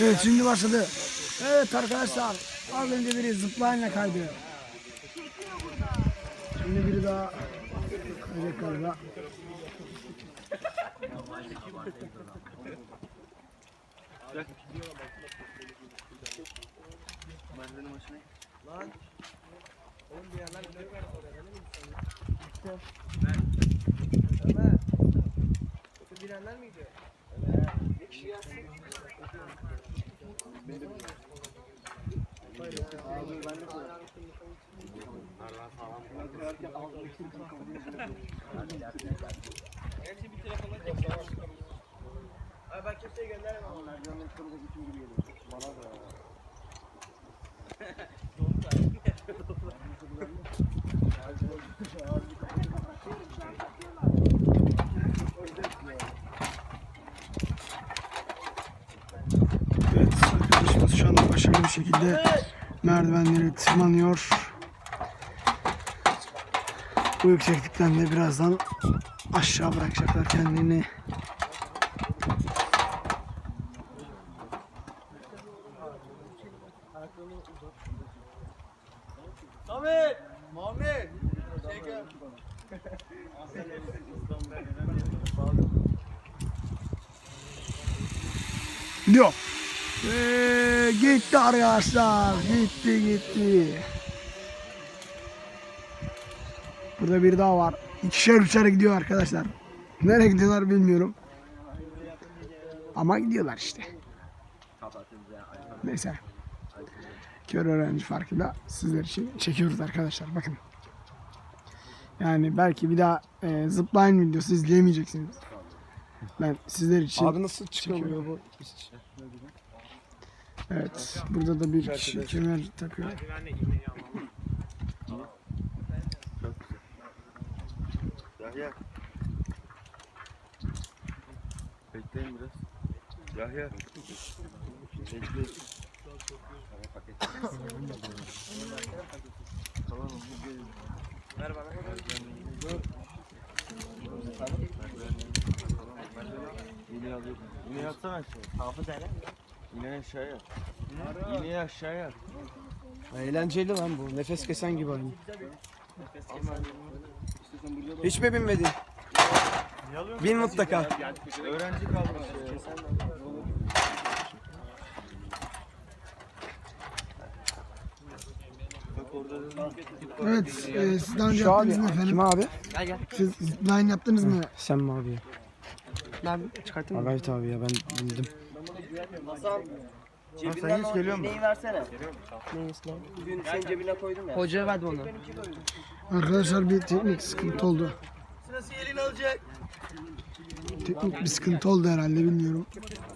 Evet şimdi başladı. Evet arkadaşlar az önce biri zıplayla kaydı. Şimdi biri daha kayacak galiba. Evet arkadaşımız şu anda başarılı bir şekilde merdivenleri tırmanıyor. Bu yükseklikten de birazdan aşağı bırakacaklar kendini. Samet! Muhammed! Şey gel. Gidiyor. Ve gitti arkadaşlar. Gitti gitti. Burada bir daha var. İkişer üçer gidiyor arkadaşlar. Nereye gidiyorlar bilmiyorum. Ama gidiyorlar işte. Neyse. Kör öğrenci farkıyla sizler için çekiyoruz arkadaşlar. Bakın. Yani belki bir daha e, zipline videosu izleyemeyeceksiniz. Ben sizler için Abi nasıl çıkamıyor bu? Evet, burada da bir kişi kemer takıyor. Yahya. Bekleyin biraz. Yahya. Bekleyin. Tamam mı? Gelin. Ver bana. İğneyi alıyorum. İğneyi atsana aşağıya. Hafız hele. İğneyi aşağıya. İğneyi aşağıya. Eğlenceli lan bu. Nefes kesen gibi oyun. Hiç mi binmedin? Bin mutlaka. Öğrenci kalmış ya. Bak orada da Evet, e, siz daha önce Şu abi. yaptınız mı efendim? Kim abi? Siz zipline yaptınız mı? Sen mi abi? Abi çıkartın mı? Agayt abi ya ben bildim. Sen hiç geliyor musun? Neyse lan. Dün sen cebine koydum ya. Hocaya verdim onu. Arkadaşlar bir teknik sıkıntı oldu. Sırası elini alacak. Teknik bir sıkıntı oldu herhalde bilmiyorum.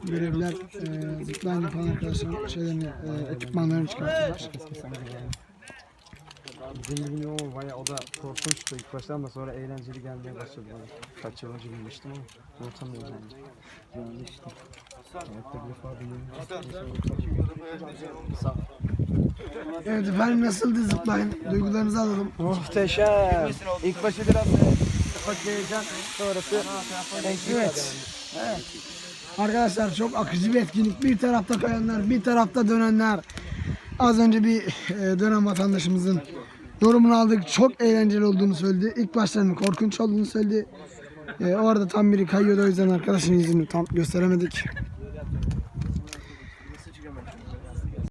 Görevler e, zipline yapan arkadaşlar şeylerini, e, ekipmanlarını çıkarttılar. Bizim bilmiyorum ama baya o da korkunçtu ilk başta ama sonra eğlenceli gelmeye başladı bana. Kaç yıl önce bilmiştim ama unutamıyorum yani. Yani işte. Hayatta bir defa Evet efendim nasıldı zipline? Duygularınızı alalım. Muhteşem. İlk başı biraz ufak heyecan sonrası Evet. Arkadaşlar çok akıcı bir etkinlik. Bir tarafta kayanlar, bir tarafta dönenler. Az önce bir e, dönen vatandaşımızın yorumunu aldık. Çok eğlenceli olduğunu söyledi. İlk başlarının korkunç olduğunu söyledi. E, o arada tam biri kayıyordu o yüzden arkadaşın yüzünü tam gösteremedik.